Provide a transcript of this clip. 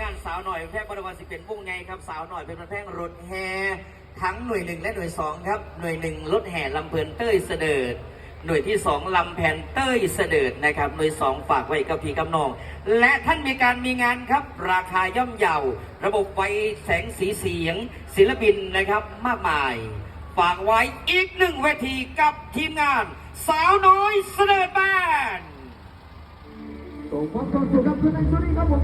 งานสาวหน่อยแพร่ประวัติสิเป็นวงไงครับสาวหน่อยเป็นแพร่งรถแห่ทั้งหน่วยหนึ่งและหน่วยสองครับ หน่วยหนึ่งรถแห่ลำเพลินเต้ยเสด็จหน่วยที่สองลำแผ่นเต้ยเสด็จนะครับ หน่วยสองฝากไว้กับพี่กำนอง และท่านมีการมีงานครับ ราคาย่อมเยาระบบไฟแสงสีเสียง ศิลปินนะครับมากมาย ฝากไว้อีกหนึ่งเวทีกับทีมงาน สาวน้อยเสด็จบ้านส่งความสุขกับคุณในช่วงนี้ครับผม